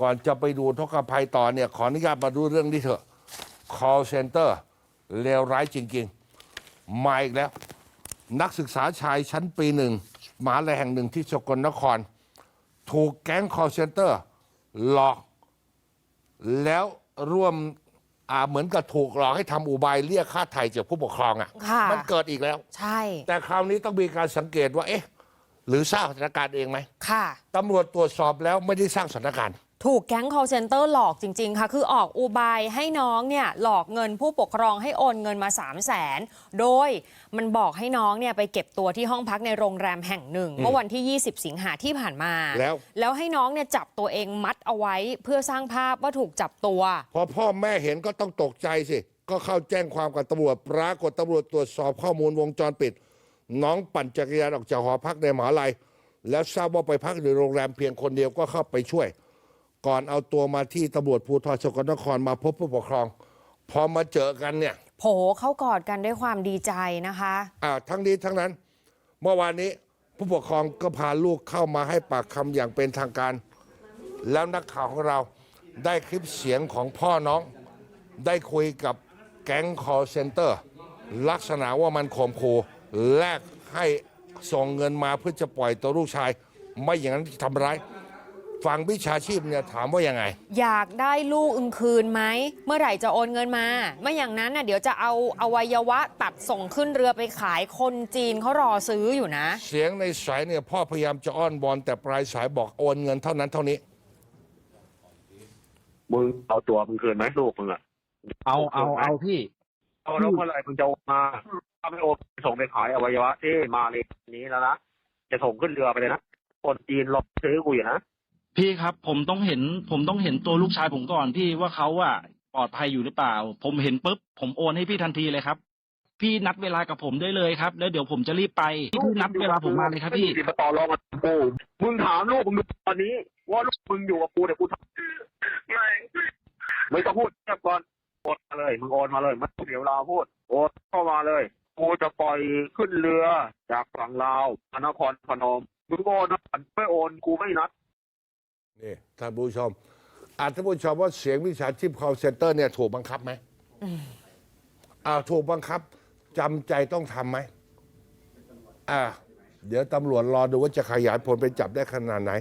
ก่อนจะไปดูทกภัยต่อเนี่ย ขออนุญาตมาดูเรื่องนี้เถอะ call center เลวร้ายจริงๆ มาอีกแล้ว นักศึกษาชายชั้นปีหนึ่งมหาลัยแห่งหนึ่งที่สกลนคร ถูกแก๊ง call center หลอก แล้วร่วมอ่าเหมือนกับถูกหลอกให้ทำอุบายเรียกค่าไถ่จากผู้ปกครองอะค่ะ่ะ มันเกิดอีกแล้ว ใช่ แต่คราวนี้ต้องมีการสังเกตว่าเอ๊ะหรือสร้างสถานการณ์เองไหมค่ะตำรวจตรวจสอบแล้วไม่ได้สร้างสถานการณ์ ถูกแก๊ง call center หลอกจริง ๆ ค่ะ คือออกอุบายให้น้องเนี่ยหลอกเงินผู้ปกครองให้โอนเงินมา 3 0 0แสน โดยมันบอกให้น้องเนี่ยไปเก็บตัวที่ห้องพักในโรงแรมแห่งหนึ่ง เมื่อวันที่ 20 สิงหาที่ผ่านมา แล้ว แล้วให้น้องเนี่ยจับตัวเองมัดเอาไว้เพื่อสร้างภาพว่าถูกจับตัว พอพ่อแม่เห็นก็ต้องตกใจสิ ก็เข้าแจ้งความกับตำรวจปรากฏตำรวจตรวจสอบข้อมูลวงจรปิด น้องปั่นจักรยานออกจากหอพักในมหาลัยแล้วทราบว่าไปพักในโรงแรมเพียงคนเดียวก็เข้าไปช่วย ก่อนเอาตัวมาที่ตำรวจภูธรสกลนครมาพบผู้ปกครอง พอมาเจอกันเนี่ยโผเข้ากอดกันด้วยความดีใจนะคะอ่าทั้งนี้ทั้งนั้น เมื่อวานนี้ผู้ปกครองก็พาลูกเข้ามาให้ปากคำอย่างเป็นทางการ แล้วนักข่าวของเราได้คลิปเสียงของพ่อน้อง ได้คุยกับแก๊ง call center ลักษณะว่ามันข่มขู่แลกให้ส่งเงินมาเพื่อจะปล่อยตัวลูกชาย ไม่อย่างนั้นทำร้าย ฝั่งวิชาชีพเนี่ยถามว่ายังไง อยากได้ลูกอึงคืนไหม เมื่อไหร่จะโอนเงินมา ไม่อย่างนั้นน่ะเดี๋ยวจะเอาอวัยวะตัดส่งขึ้นเรือไปขายคนจีนเขารอซื้ออยู่นะ เสียงในสายเนี่ยพ่อพยายามจะอ้อนบอลแต่ปลายสายบอกโอนเงินเท่านั้นเท่านี้ มึงเอาตัวมึงคืนไหมลูกมึงอะเอาเอาเอาพี่ เอาแล้วเมื่อไหร่มึงจะโอนมาถ้าไม่โอนส่งไปขายอวัยวะที่มาเลยนี้แล้วนะจะส่งขึ้นเรือไปเลยนะคนจีนรอซื้อกูอยู่นะ พี่ครับผมต้องเห็น ผมต้องเห็นตัวลูกชายผมก่อนพี่ว่าเขาอะปลอดภัยอยู่หรือเปล่า ผมเห็นปุ๊บผมโอนให้พี่ทันทีเลยครับ พี่นัดเวลากับผมได้เลยครับ แล้วเดี๋ยวผมจะรีบไปพี่นัดเวลาผมมาเลยครับพี่ ไม่มีสิทธิ์มาต่อรองกับกูมึงถามลูกมึงดูตอนนี้ว่าลูกมึงอยู่กับกูเดี๋ยวกูทำไม่ไม่ต้องพูดเงียบก่อนโอนมาเลยมึงโอนมาเลยไมันเสียเวลาพูดโอนเข้ามาเลยกูจะปล่อยขึ้นเรือจากฝั่งลาวพนครพนมมึงโอนนะไม่โอนกูไม่นัด นี่ท่านผู้ชมอาจท่านผู้ชมว่าเสียงวิชาชีพ call center เนี่ยถูกบังคับไหมอ่าถูกบังคับจำใจต้องทำไหมอ่าเดี๋ยวตำรวจรอดูว่าจะขยายผลไปจับได้ขนาดไหน